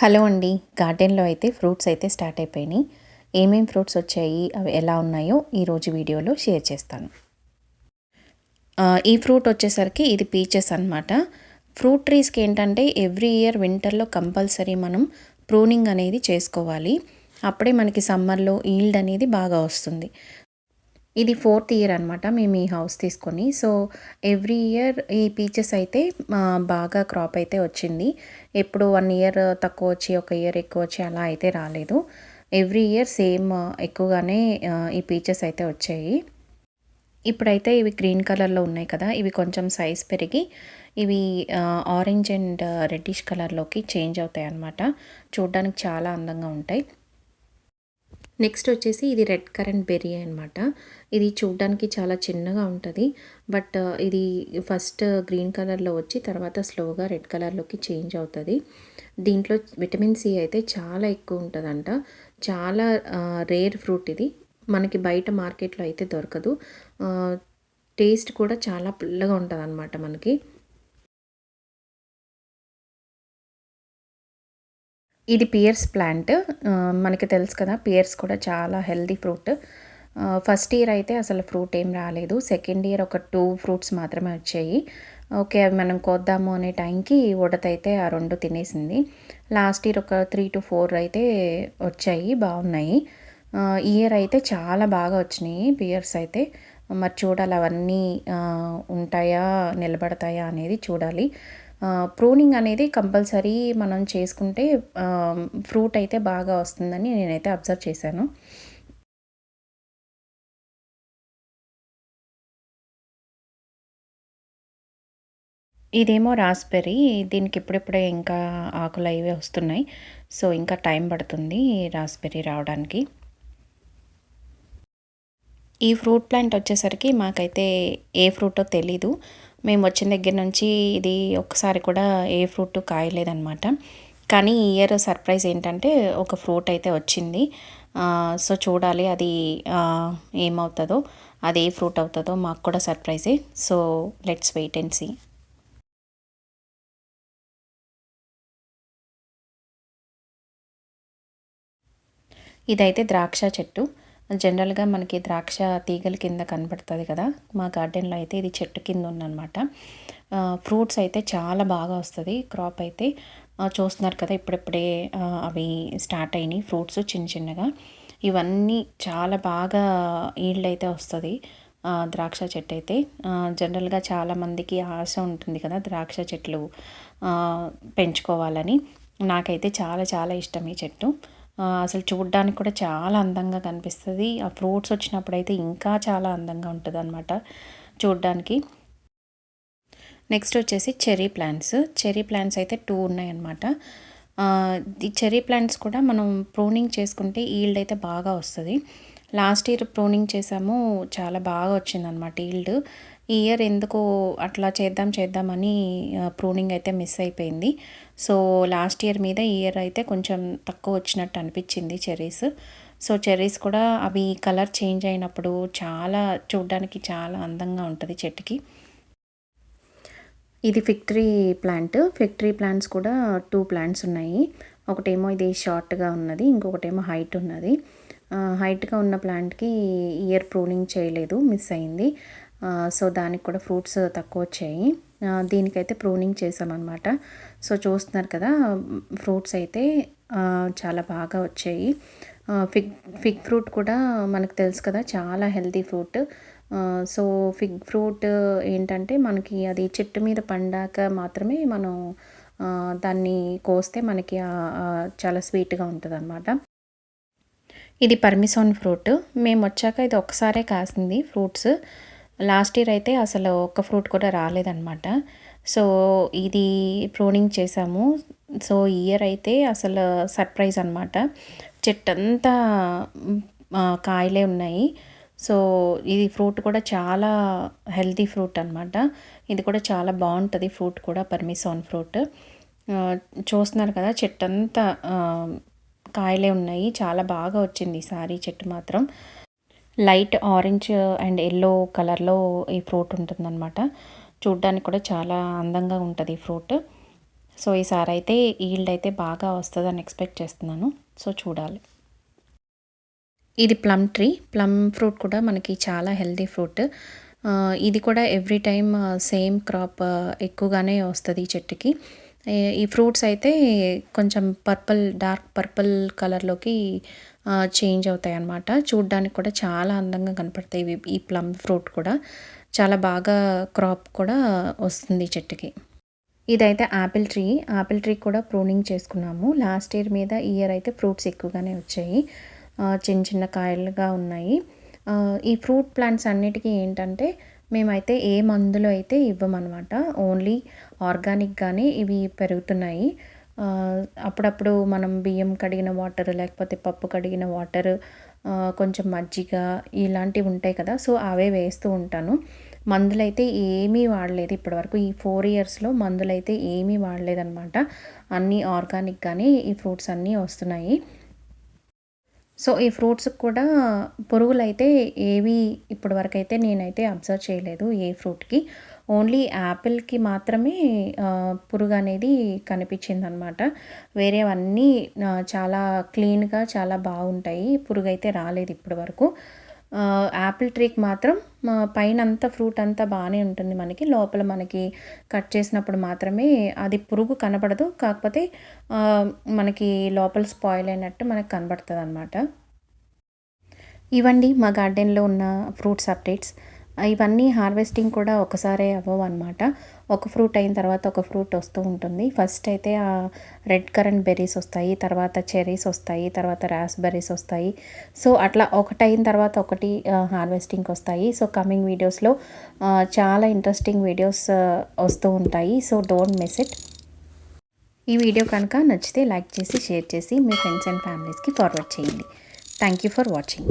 Hello అండి. గార్డెన్లో అయితే ఫ్రూట్స్ అయితే స్టార్ట్ అయిపోయినాయి. ఏమేం ఫ్రూట్స్ వచ్చాయి? అవి ఎలా ఉన్నాయో ఈరోజు వీడియోలో షేర్ చేస్తాను. ఈ ఫ్రూట్ వచ్చేసరికి ఇది పీచెస్ అనమాట ఫ్రూట్ ట్రీస్కి ఏంటంటే ఎవ్రీ ఇయర్ వింటర్లో కంపల్సరీ మనం ప్రూనింగ్ అనేది చేసుకోవాలి. అప్పుడే మనకి సమ్మర్లో ఈల్డ్ అనేది బాగా వస్తుంది. ఇది ఫోర్త్ ఇయర్ అనమాట మేము ఈ హౌస్ తీసుకొని. సో ఎవ్రీ ఇయర్ ఈ పీచెస్ అయితే బాగా క్రాప్ అయితే వచ్చింది. ఎప్పుడు వన్ ఇయర్ తక్కువ వచ్చి ఒక ఇయర్ ఎక్కువ వచ్చి అలా అయితే రాలేదు. ఎవ్రీ ఇయర్ సేమ్ ఎక్కువగానే ఈ పీచెస్ అయితే వచ్చాయి. ఇప్పుడైతే ఇవి గ్రీన్ కలర్లో ఉన్నాయి కదా ఇవి కొంచెం సైజ్ పెరిగి ఇవి ఆరెంజ్ అండ్ రెడ్డిష్ కలర్లోకి చేంజ్ అవుతాయి అన్నమాట. చూడడానికి చాలా అందంగా ఉంటాయి. నెక్స్ట్ వచ్చేసి ఇది రెడ్ కరెంట్ బెర్రీ అనమాట ఇది చూడడానికి చాలా చిన్నగా ఉంటుంది. బట్ uh, ఇది ఫస్ట్ uh, గ్రీన్ కలర్లో వచ్చి తర్వాత స్లోగా రెడ్ కలర్లోకి చేంజ్ అవుతుంది. దీంట్లో విటమిన్ సి అయితే చాలా ఎక్కువ ఉంటుందంట. చాలా uh, రేర్ ఫ్రూట్ ఇది. మనకి బయట మార్కెట్లో అయితే దొరకదు. టేస్ట్ కూడా చాలా పుల్లగా ఉంటుంది అనమాట మనకి. ఇది పియర్స్ ప్లాంట్. మనకి తెలుసు కదా పియర్స్ కూడా చాలా హెల్దీ ఫ్రూట్. ఫస్ట్ ఇయర్ అయితే అసలు ఫ్రూట్ ఏం రాలేదు. సెకండ్ ఇయర్ ఒక టూ ఫ్రూట్స్ మాత్రమే వచ్చాయి. ఓకే అవి మనం కోద్దాము అనే టైంకి ఉడతైతే ఆ రెండు తినేసింది. లాస్ట్ ఇయర్ ఒక త్రీ టు ఫోర్ అయితే వచ్చాయి బాగున్నాయి. ఇయర్ అయితే చాలా బాగా వచ్చినాయి పియర్స్ అయితే. మరి చూడాలి అవన్నీ ఉంటాయా నిలబడతాయా అనేది చూడాలి. ప్రూనింగ్ అనేది కంపల్సరీ మనం చేసుకుంటే ఫ్రూట్ అయితే బాగా వస్తుందని నేనైతే అబ్జర్వ్ చేశాను. ఇదేమో రాస్బెర్రీ దీనికి ఇప్పుడిప్పుడే ఇంకా ఆకులు అవి వస్తున్నాయి. సో ఇంకా టైం పడుతుంది రాస్బెర్రీ రావడానికి. ఈ ఫ్రూట్ ప్లాంట్ వచ్చేసరికి మాకైతే ఏ ఫ్రూటో తెలీదు. మేము వచ్చిన దగ్గర నుంచి ఇది ఒక్కసారి కూడా ఏ ఫ్రూట్ కాయలేదనమాట కానీ ఈ ఇయర్ సర్ప్రైజ్ ఏంటంటే ఒక ఫ్రూట్ అయితే వచ్చింది. సో చూడాలి అది ఏమవుతుందో అది ఏ ఫ్రూట్ అవుతుందో మాకు కూడా సర్ప్రైజే. So let's wait and see. ఇదైతే ద్రాక్ష చెట్టు. జనరల్గా మనకి ద్రాక్ష తీగల కింద కనబడుతుంది కదా మా గార్డెన్లో అయితే ఇది చెట్టు కింద ఉందన్నమాట. ఫ్రూట్స్ అయితే చాలా బాగా వస్తుంది. క్రాప్ అయితే చూస్తున్నారు కదా ఇప్పుడిప్పుడే అవి స్టార్ట్ అయినాయి. ఫ్రూట్స్ చిన్న చిన్నగా. ఇవన్నీ చాలా బాగా ఈల్డ్ అయితే వస్తుంది ద్రాక్ష చెట్టు అయితే. జనరల్గా చాలామందికి ఆశ ఉంటుంది కదా ద్రాక్ష చెట్లు పెంచుకోవాలని. నాకైతే చాలా చాలా ఇష్టం ఈ చెట్టు. అసలు చూడ్డానికి కూడా చాలా అందంగా కనిపిస్తుంది. ఆ ఫ్రూట్స్ వచ్చినప్పుడు అయితే ఇంకా చాలా అందంగా ఉంటుంది అనమాట చూడ్డానికి. నెక్స్ట్ వచ్చేసి చెర్రీ ప్లాంట్స్. చెర్రీ ప్లాంట్స్ అయితే టూ ఉన్నాయన్నమాట. ఈ చెర్రీ ప్లాంట్స్ కూడా మనం ప్రూనింగ్ చేసుకుంటే ఈల్డ్ అయితే బాగా వస్తుంది. లాస్ట్ ఇయర్ ప్రూనింగ్ చేసాము చాలా బాగా వచ్చిందనమాట ఈల్డ్. ఈ ఇయర్ ఎందుకో అట్లా చేద్దాం చేద్దామని ప్రూనింగ్ అయితే మిస్ అయిపోయింది. సో లాస్ట్ ఇయర్ మీద ఈ ఇయర్ అయితే కొంచెం తక్కువ వచ్చినట్టు అనిపించింది చెర్రీస్. సో చెర్రీస్ కూడా అవి కలర్ చేంజ్ అయినప్పుడు చాలా చూడడానికి చాలా అందంగా ఉంటుంది చెట్టుకి. ఇది fig tree plant. Fig tree plants కూడా టూ ప్లాంట్స్ ఉన్నాయి. ఒకటేమో ఇది షార్ట్గా ఉన్నది ఇంకొకటేమో హైట్ ఉన్నది. హైట్గా ఉన్న ప్లాంట్కి ఇయర్ ప్రూనింగ్ చేయలేదు మిస్ అయింది. సో దానికి కూడా ఫ్రూట్స్ తక్కువ వచ్చాయి. దీనికైతే ప్రూనింగ్ చేసామన్నమాట సో చూస్తున్నారు కదా ఫ్రూట్స్ అయితే చాలా బాగా వచ్చాయి. ఫిగ్ ఫిగ్ ఫ్రూట్ కూడా మనకు తెలుసు కదా చాలా healthy fruit. So fig fruit ఏంటంటే మనకి అది చెట్టు మీద పండాక మాత్రమే మనం దాన్ని కోస్తే మనకి చాలా స్వీట్గా ఉంటుంది అనమాట ఇది పర్మిసోన్ ఫ్రూట్. మేము వచ్చాక ఇది ఒకసారే కాసింది ఫ్రూట్స్. లాస్ట్ ఇయర్ అయితే అసలు ఒక్క ఫ్రూట్ కూడా రాలేదన్నమాట. సో ఇది ప్రూనింగ్ చేసాము. సో ఇయర్ అయితే అసలు సర్ప్రైజ్ అనమాట చెట్టంతా కాయలే ఉన్నాయి. సో ఇది ఫ్రూట్ కూడా చాలా హెల్తీ ఫ్రూట్ అనమాట ఇది కూడా చాలా బాగుంటుంది ఫ్రూట్ కూడా పర్మిసోన్ ఫ్రూట్. చూస్తున్నారు కదా చెట్టంతా కాయలే ఉన్నాయి. చాలా బాగా వచ్చింది ఈసారి చెట్టు మాత్రం లైట్ ఆరెంజ్ అండ్ ఎల్లో కలర్లో ఈ ఫ్రూట్ ఉంటుందన్నమాట. చూడ్డానికి కూడా చాలా అందంగా ఉంటుంది ఈ ఫ్రూట్. సో ఈసారి అయితే ఈల్డ్ అయితే బాగా వస్తుందని ఎక్స్పెక్ట్ చేస్తున్నాను. సో చూడాలి. ఇది ప్లమ్ ట్రీ. ప్లమ్ ఫ్రూట్ కూడా మనకి చాలా హెల్దీ ఫ్రూట్. ఇది కూడా ఎవ్రీ టైం సేమ్ క్రాప్ ఎక్కువగానే వస్తుంది ఈ చెట్టుకి. ఈ ఫ్రూట్స్ అయితే కొంచెం పర్పుల్ డార్క్ పర్పుల్ కలర్లోకి చేంజ్ అవుతాయి అన్నమాట చూడ్డానికి కూడా చాలా అందంగా కనపడతాయి ఇవి ఈ ప్లమ్ ఫ్రూట్ కూడా. చాలా బాగా క్రాప్ కూడా వస్తుంది చెట్టుకి. ఇదైతే యాపిల్ ట్రీ. యాపిల్ ట్రీ కూడా ప్రూనింగ్ చేసుకున్నాము. లాస్ట్ ఇయర్ మీద ఈ ఇయర్ అయితే ఫ్రూట్స్ ఎక్కువగానే వచ్చాయి. చిన్న చిన్న కాయలుగా ఉన్నాయి. ఈ ఫ్రూట్ ప్లాంట్స్ అన్నిటికీ ఏంటంటే మేమైతే ఏ మందులు అయితే ఇవ్వమన్నమాట ఓన్లీ ఆర్గానిక్గానే ఇవి పెరుగుతున్నాయి. అప్పుడప్పుడు మనం బియ్యం కడిగిన వాటర్ లేకపోతే పప్పు కడిగిన వాటర్ కొంచెం మజ్జిగ ఇలాంటివి ఉంటాయి కదా సో అవే వేస్తూ ఉంటాను. మందులైతే ఏమీ వాడలేదు ఇప్పటివరకు. ఈ ఫోర్ ఇయర్స్లో మందులైతే ఏమీ వాడలేదన్నమాట అన్నీ ఆర్గానిక్గానే ఈ ఫ్రూట్స్ అన్నీ వస్తున్నాయి. సో ఈ ఫ్రూట్స్ కూడా పురుగులు అయితే ఏవి ఇప్పటి వరకు అయితే నేనైతే అబ్జర్వ్ చేయలేదు ఏ ఫ్రూట్కి. ఓన్లీ యాపిల్కి మాత్రమే పురుగు అనేది కనిపించింది అనమాట వేరేవన్నీ చాలా క్లీన్గా చాలా బాగుంటాయి. పురుగు అయితే రాలేదు ఇప్పటి వరకు యాపిల్ ట్రీకి మాత్రం మా పైన అంతా ఫ్రూట్ అంతా బాగానే ఉంటుంది మనకి. లోపల మనకి కట్ చేసినప్పుడు మాత్రమే అది పురుగు కనపడదు. కాకపోతే మనకి లోపల స్పాయిల్ అయినట్టు మనకు కనబడుతుంది అనమాట ఇవండి మా గార్డెన్లో ఉన్న ఫ్రూట్స్ అప్డేట్స్. ఇవన్నీ హార్వెస్టింగ్ కూడా ఒకసారే అవ్వవు అనమాట ఒక ఫ్రూట్ అయిన తర్వాత ఒక ఫ్రూట్ వస్తూ ఉంటుంది. ఫస్ట్ అయితే ఆ రెడ్ కరెంట్ బెర్రీస్ వస్తాయి తర్వాత చెర్రీస్ వస్తాయి తర్వాత రాస్బెర్రీస్ వస్తాయి. సో అట్లా ఒకటి అయిన తర్వాత ఒకటి హార్వెస్టింగ్కి వస్తాయి. సో కమింగ్ వీడియోస్లో చాలా ఇంట్రెస్టింగ్ వీడియోస్ వస్తూ ఉంటాయి. So don't miss it. ఈ వీడియో కనుక నచ్చితే లైక్ చేసి షేర్ చేసి మీ ఫ్రెండ్స్ అండ్ ఫ్యామిలీస్కి ఫార్వర్డ్ చేయండి. Thank you for watching.